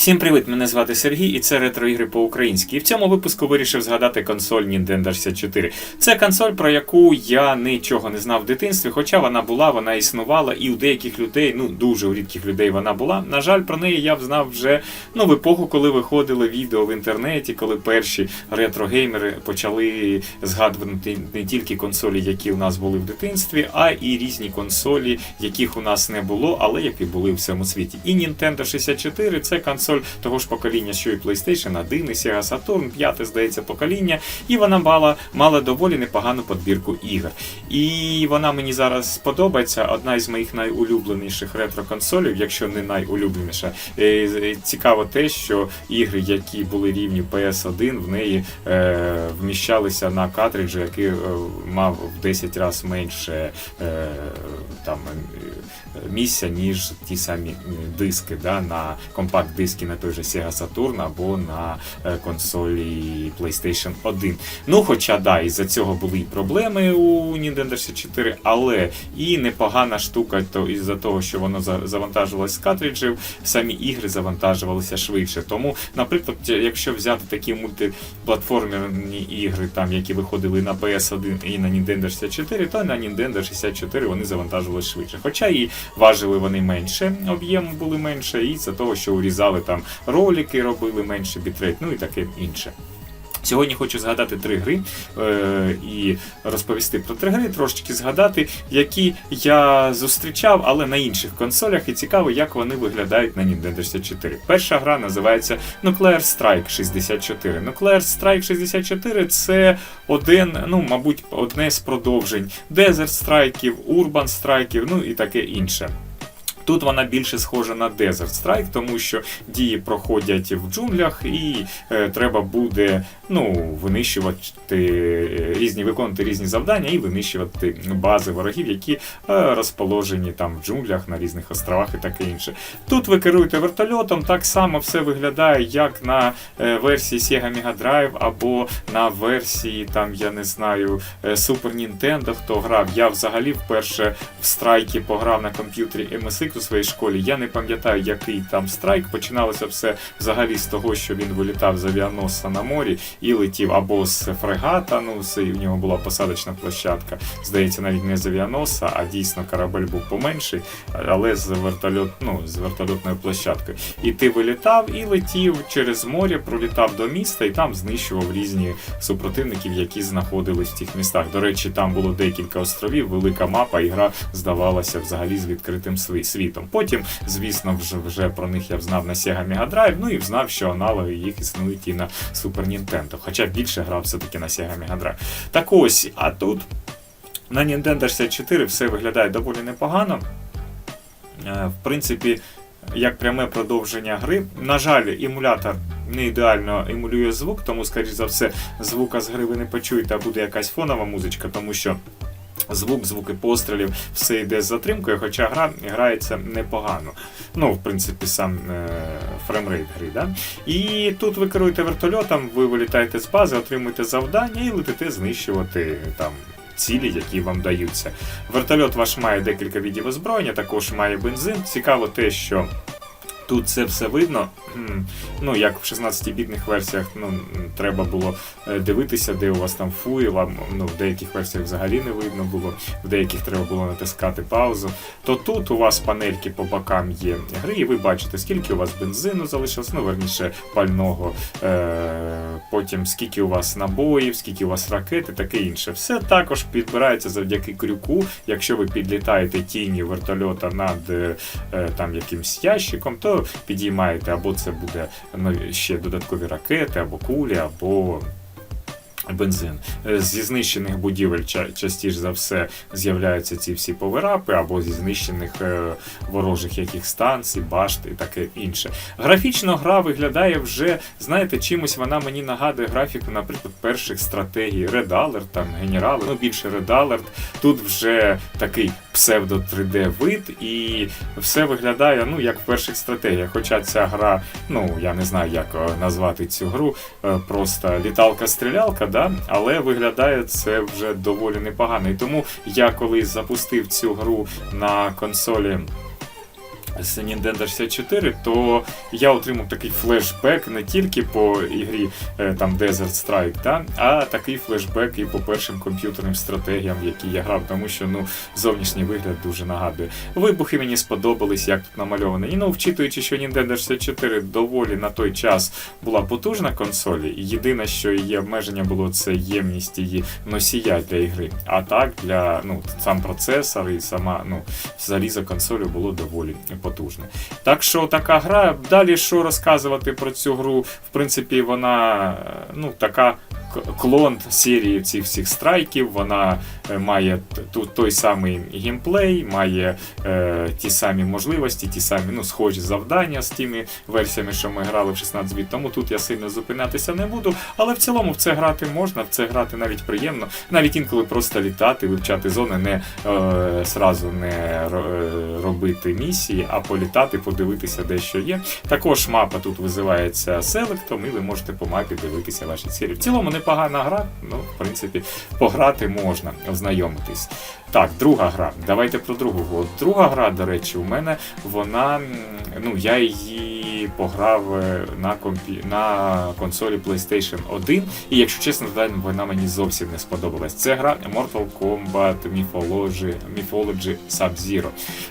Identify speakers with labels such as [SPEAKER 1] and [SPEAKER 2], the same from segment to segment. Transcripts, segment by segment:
[SPEAKER 1] Всім привіт! Мене звати Сергій, і це ретро-ігри по-українськи. І в цьому випуску вирішив згадати консоль Nintendo 64. Це консоль, про яку я нічого не знав в дитинстві, хоча вона була, вона існувала, і у деяких людей, ну дуже у рідких людей вона була. На жаль, про неї я знав вже ну, в епоху, коли виходили відео в інтернеті, коли перші ретро-геймери почали згадувати не тільки консолі, які у нас були в дитинстві, а і різні консолі, яких у нас не було, але які були в всьому світі. І Nintendo 64 це консоль того ж покоління, що і PlayStation 1, і Sega Saturn, п'яте, здається, покоління, і вона мала, мала доволі непогану подбірку ігор. І вона мені зараз подобається. Одна із моїх найулюбленіших ретро-консолів, якщо не найулюбленіша. Е, Цікаво те, що ігри, які були рівні PS1, в неї е, вміщалися на картриджі, який е, мав в 10 разів менше е, там, е, місця, ніж ті самі диски да, на компакт-диски на той же Sega Saturn або на е, консолі PlayStation 1. Ну, хоча да, із-за цього були і проблеми у Nintendo 64, але і непогана штука, то із-за того, що воно за- завантажувалось з картриджів, самі ігри завантажувалися швидше. Тому, наприклад, якщо взяти такі мультиплатформерні ігри, там, які виходили на PS1 і на Nintendo 64, то на Nintendo 64 вони завантажувалися швидше. Хоча і важили вони менше, об'єм були менше, і за того, що урізали там ролики, робили менше бітрейт, ну і таке інше. Сьогодні хочу згадати три гри е, і розповісти про три гри, трошечки згадати, які я зустрічав, але на інших консолях, і цікаво, як вони виглядають на Nintendo 64. Перша гра називається Nuclear Strike 64. Nuclear Strike 64 це один, ну, мабуть, одне з продовжень Desert Strikeів, Urban Strikeів, ну і таке інше. Тут вона більше схожа на Desert Strike, тому що дії проходять в джунглях, і е, треба буде ну, винищувати е, різні, виконувати різні завдання і винищувати бази ворогів, які е, розположені там в джунглях на різних островах і таке інше. Тут ви керуєте вертольотом, так само все виглядає, як на е, версії Sega Mega Drive або на версії, там, я не знаю, Super Nintendo, хто грав. Я взагалі вперше в страйки пограв на комп'ютері MSX у своїй школі. Я не пам'ятаю, який там страйк. Починалося все взагалі з того, що він вилітав з авіаносця на морі і летів або з фрегата, ну і в нього була посадочна площадка. Здається, навіть не з авіаносця, а дійсно корабель був поменший, але з вертольот, ну, з вертольотною площадкою. І ти вилітав і летів через море, пролітав до міста і там знищував різні супротивників, які знаходились в тих містах. До речі, там було декілька островів, велика мапа, і гра здавалася взагалі з відкритим сві- світом. Потім, звісно, вже, вже про них я знав на Sega Mega Drive, ну і знав, що аналоги їх існують і на Super Nintendo. Хоча більше грав все-таки на Sega Mega Drive. Так ось, а тут на Nintendo 64 все виглядає доволі непогано. Е, В принципі, як пряме продовження гри. На жаль, емулятор не ідеально емулює звук, тому, скоріш за все, звука з гри ви не почуєте, а буде якась фонова музичка, тому що. Звук, звуки пострілів, все йде з затримкою, хоча гра грається непогано. Ну, в принципі, сам е, фреймрейт гри. Да? І тут ви керуєте вертольотом, ви вилітаєте з бази, отримуєте завдання і летите знищувати там. Цілі, які вам даються. Вертольот ваш має декілька видів озброєння, також має бензин. Цікаво те, що тут це все видно. Ну, як в 16-бітних версіях, ну, треба було е, дивитися, де у вас там фує, вам ну, в деяких версіях взагалі не видно було, в деяких треба було натискати паузу. То тут у вас панельки по бокам є гри, і ви бачите, скільки у вас бензину залишилось, ну, верніше, пального, е- потім скільки у вас набоїв, скільки у вас ракет і таке інше. Все також підбирається завдяки крюку. Якщо ви підлітаєте тіні вертольота над е, там якимсь ящиком, то підіймаєте або це буде нові- ще додаткові ракети, або кулі, або бензин. Е, Зі знищених будівель ча- частіше за все з'являються ці всі поверапи, або зі знищених е, ворожих яких станцій, башт і таке інше. Графічно гра виглядає вже, знаєте, чимось вона мені нагадує графіку, наприклад, перших стратегій Red Alert, там генерали, ну більше Red Alert. Тут вже такий псевдо 3D вид, і все виглядає ну як в перших стратегіях. Хоча ця гра, ну я не знаю, як е, назвати цю гру, просто літалка-стрілялка, да? Але виглядає це вже доволі непогано. І тому я колись запустив цю гру на консолі з Nintendo 64, то я отримав такий флешбек не тільки по ігрі е, там Desert Strike, да, а такий флешбек і по першим комп'ютерним стратегіям, які я грав, тому що ну, зовнішній вигляд дуже нагадує. Вибухи мені сподобались, як тут намальовано. І ну, вчитуючи, що Nintendo 64 доволі на той час була потужна консоль, єдине, що її обмеження було, це ємність її носія для ігри. А так для ну, сам процесор і сама ну, залізо консолі було доволі потужне. Так що така гра. Далі що розказувати про цю гру? В принципі, вона е, ну, така клон серії цих всіх страйків. Вона е, має той самий геймплей, має е, ті самі можливості, ті самі ну, схожі завдання з тими версіями, що ми грали в 16 біт. Тому тут я сильно зупинятися не буду. Але в цілому в це грати можна, в це грати навіть приємно, навіть інколи просто літати, вивчати зони, не е, сразу не е, робити місії, а політати, подивитися, де що є. Також мапа тут визивається селектом, і ви можете по мапі дивитися ваші цілі. В цілому непогана гра, ну, в принципі, пограти можна, ознайомитись. Так, друга гра. Давайте про другу. Друга гра, до речі, у мене вона. Ну, я її пограв е, на компі... на консолі PlayStation 1. І якщо чесно, вона мені зовсім не сподобалась. Це гра Mortal Kombat Mythology, Mythology Sub-Zero.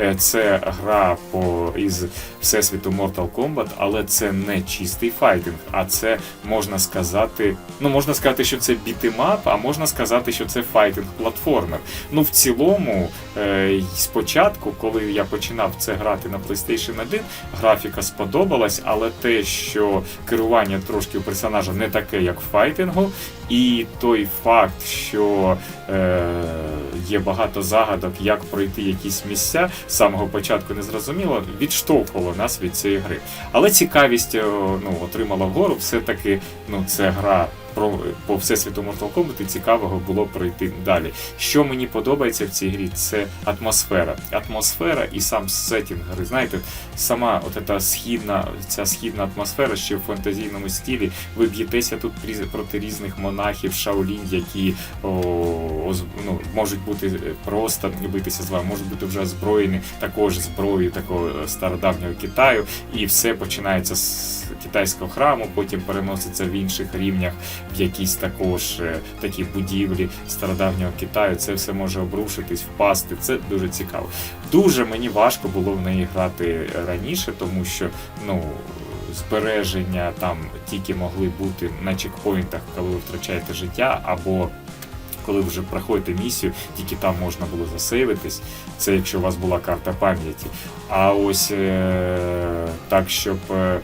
[SPEAKER 1] Е, Це гра по із всесвіту Mortal Kombat, але це не чистий файтинг, а це можна сказати. Ну, можна сказати, що це бітимап, а можна сказати, що це файтинг-платформер. Ну, в цілому, е, спочатку, коли я починав це грати на PlayStation 1, графіка сподобалась, але те, що керування трошки у персонажа не таке, як в файтингу, і той факт, що е, є багато загадок, як пройти якісь місця, з самого початку не зрозуміло, відштовхувало нас від цієї гри. Але цікавість е, ну, отримала вгору, все-таки ну, це гра. Про по всесвіту Mortal Kombat і цікавого було пройти далі. Що мені подобається в цій грі, це атмосфера. Атмосфера і сам сетінг гри. Знаєте, сама от ця східна, ця східна атмосфера, ще в фантазійному стілі. Ви б'єтеся тут проти різних монахів, шаолінь, які о, ну, можуть бути просто битися з вами, можуть бути вже озброєні також зброєю такого стародавнього Китаю, і все починається з китайського храму, потім переноситься в інших рівнях в якісь також е, такі будівлі стародавнього Китаю. Це все може обрушитись, впасти. Це дуже цікаво. Дуже мені важко було в неї грати раніше, тому що ну. Збереження там тільки могли бути на чекпоінтах, коли ви втрачаєте життя, або коли вже проходите місію, тільки там можна було засейвитись. Це якщо у вас була карта пам'яті. А ось е- так, щоб. е,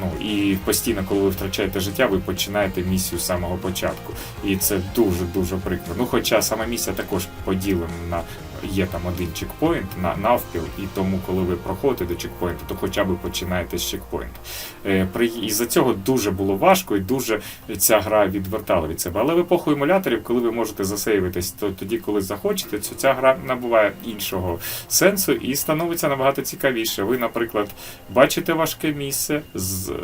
[SPEAKER 1] Ну і постійно, коли ви втрачаєте життя, ви починаєте місію з самого початку. І це дуже дуже прикро. Ну, хоча сама місія також поділена на є там один чекпоінт на навпіл, і тому, коли ви проходите до чекпоінту, то хоча б починаєте з чекпоінту. Е, із за цього дуже було важко і дуже ця гра відвертала від себе. Але в епоху емуляторів, коли ви можете засейвитись, то тоді, коли захочете, то ця гра набуває іншого сенсу і становиться набагато цікавіше. Ви, наприклад, бачите важке місце,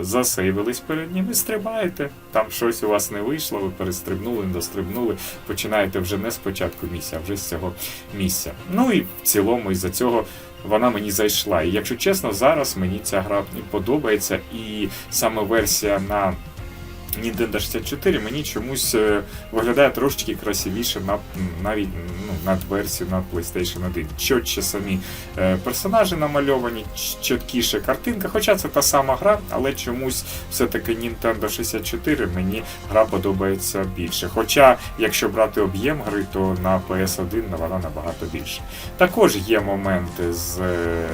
[SPEAKER 1] засейвились перед ним і стрибаєте. Там щось у вас не вийшло, ви перестрибнули, не дострибнули, починаєте вже не з початку місця, а вже з цього місця. Ну і в цілому із-за цього. Вона мені зайшла. І якщо чесно, зараз мені ця гра подобається, і саме версія на Nintendo 64 мені чомусь е, виглядає трошечки красивіше на навіть ну, над версію на PlayStation 1. Чотче самі е, персонажі намальовані, чіткіше картинка. Хоча це та сама гра, але чомусь все-таки Nintendo 64 мені гра подобається більше. Хоча, якщо брати об'єм гри, то на PS1 вона набагато більше. Також є моменти з е,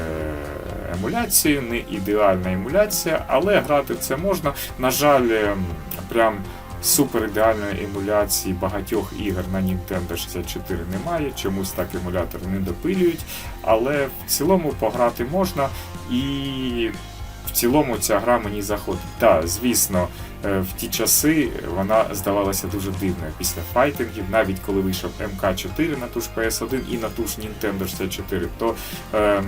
[SPEAKER 1] емуляцією, не ідеальна емуляція, але грати це можна. На жаль, ем, прям супер ідеальної емуляції багатьох ігор на Nintendo 64 немає. Чомусь так емулятор не допилюють, але в цілому пограти можна і. В цілому ця гра мені заходить. Так, звісно, е, в ті часи вона здавалася дуже дивною після файтингів, навіть коли вийшов МК4 на ту ж PS1 і на ту ж Nintendo 64, то ем,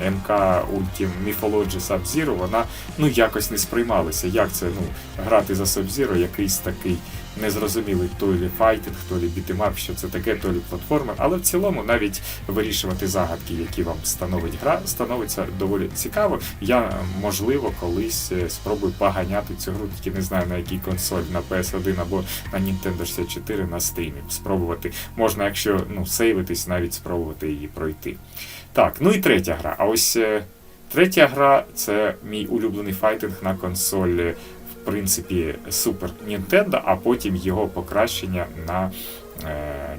[SPEAKER 1] ем, МК Ultim Mythology Sub-Zero вона ну якось не сприймалася. Як це ну, грати за Sub-Zero, якийсь такий незрозумілий то лі файтинг, то лі бітемап, що це таке, то лі платформер. Але в цілому навіть вирішувати загадки, які вам становить гра, становиться доволі цікаво. Я можливо колись е, спробую поганяти цю гру, тільки не знаю на якій консоль, на PS1 або на Nintendo 64 на стрімі. Спробувати можна, якщо ну сейвитись, навіть спробувати її пройти. Так, ну і третя гра. А ось е, третя гра це мій улюблений файтинг на консолі принципі Super Nintendo, а потім його покращення на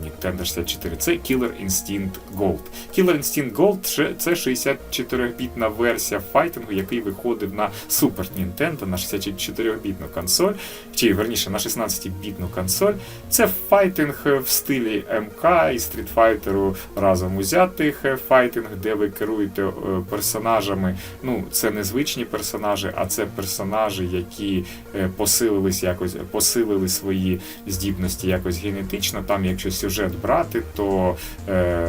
[SPEAKER 1] Nintendo 64. Це Killer Instinct Gold. Killer Instinct Gold це 64-бітна версія файтингу, який виходив на Super Nintendo на 64-бітну консоль, чи верніше на 16-бітну консоль. Це файтинг в стилі МК і Street Fighter разом узятих е, файтинг, де ви керуєте е, персонажами. Ну, це не звичні персонажі, а це персонажі, які е, посилились якось, посилили свої здібності якось генетично. Там, якщо сюжет брати, то е,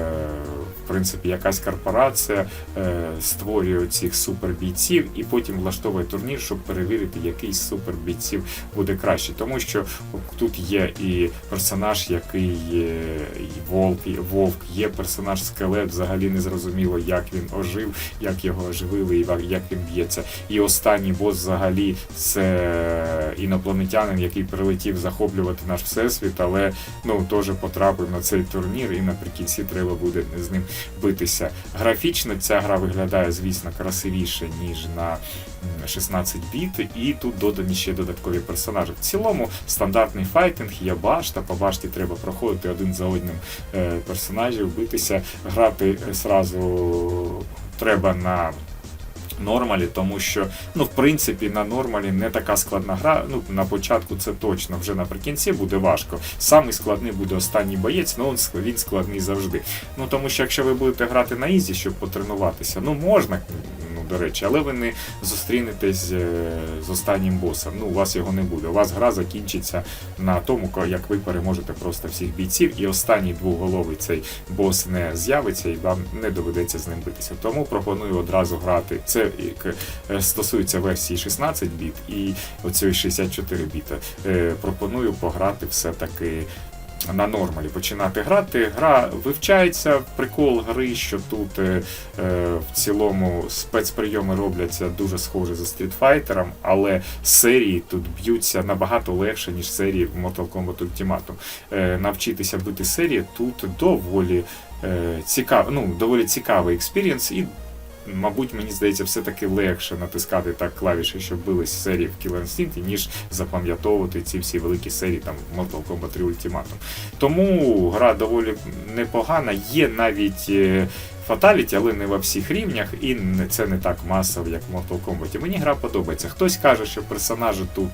[SPEAKER 1] в принципі якась корпорація е, створює цих супербійців і потім влаштовує турнір, щоб перевірити, який з супербійців буде краще. Тому що тут є і персонаж, який є, і вовк, і вовк, є персонаж скелет, взагалі не зрозуміло, як він ожив, як його оживили і як він б'ється. І останній бос взагалі це інопланетянин, який прилетів захоплювати наш всесвіт, але ну теж потрапив на цей турнір, і наприкінці треба буде з ним битися. Графічно ця гра виглядає, звісно, красивіше, ніж на 16 біт, і тут додані ще додаткові персонажі. В цілому стандартний файтинг, є башта, по башті треба проходити один за одним е, персонажів, битися, грати зразу треба на нормалі, тому що ну в принципі на нормалі не така складна гра. Ну на початку це точно, вже наприкінці буде важко. Самий складний буде останній боєць, ну він складний завжди. Ну тому що якщо ви будете грати на ізі, щоб потренуватися, ну можна. До речі, але ви не зустрінетесь е, з останнім босом. Ну, у вас його не буде. У вас гра закінчиться на тому, як ви переможете просто всіх бійців, і останній двоголовий цей бос не з'явиться, і вам не доведеться з ним битися. Тому пропоную одразу грати. Це е, стосується версії 16 біт і оцієї 64 біта. Е, Пропоную пограти все-таки. На нормалі починати грати. Гра вивчається. Прикол гри, що тут е, е, в цілому спецприйоми робляться дуже схожі за Street Fighter, але серії тут б'ються набагато легше, ніж серії в Mortal Kombat Ultimatum. Е, навчитися бити серії тут доволі е, цікав, ну, доволі цікавий експірієнс і. Мабуть, мені здається, все-таки легше натискати так клавіші, щоб бились серії в Killer Instinct, ніж запам'ятовувати ці всі великі серії там в Mortal Kombat 3 Ultimatum. Тому гра доволі непогана. Є навіть е, фаталіті, але не во всіх рівнях, і не- це не так масово, як в Mortal Kombat. Мені гра подобається. Хтось каже, що персонажі тут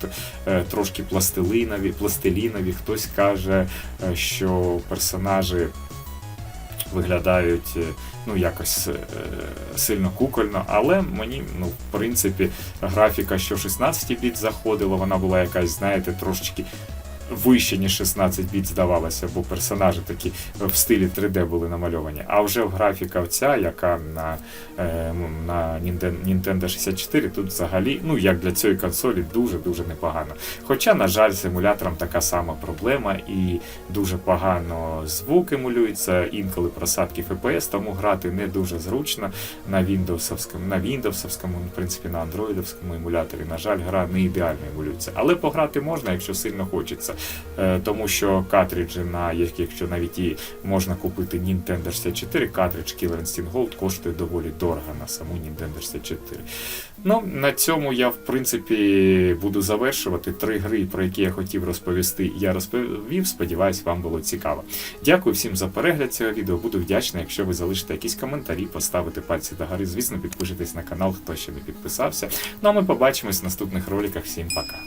[SPEAKER 1] е, трошки пластилинові, пластилінові, хтось каже, е, що персонажі виглядають е, ну якось е, сильно кукольно, але мені, ну, в принципі, графіка, що 16 біт заходила, вона була якась, знаєте, трошечки. Вище, ніж 16 біт здавалося, бо персонажі такі в стилі 3D були намальовані. А вже в графіка оця, яка на, е, на Nintendo Nintendo 64, тут взагалі, ну як для цієї консолі, дуже-дуже непогано. Хоча, на жаль, з емулятором така сама проблема, і дуже погано звук емулюється, інколи просадки FPS, тому грати не дуже зручно на Windows, на Windows, в принципі, на Android емуляторі. На жаль, гра не ідеально емулюється. Але пограти можна, якщо сильно хочеться. Е, Тому що картриджі, на як- якщо навіть і можна купити Nintendo 64, картридж Killer Instinct Gold коштує доволі дорого на саму Nintendo 64. Ну, на цьому я, в принципі, буду завершувати. Три гри, про які я хотів розповісти, я розповів. Сподіваюсь, вам було цікаво. Дякую всім за перегляд цього відео. Буду вдячний, якщо ви залишите якісь коментарі, поставите пальці догори. Звісно, підпишитесь на канал, хто ще не підписався. Ну а ми побачимось в наступних роликах. Всім пока.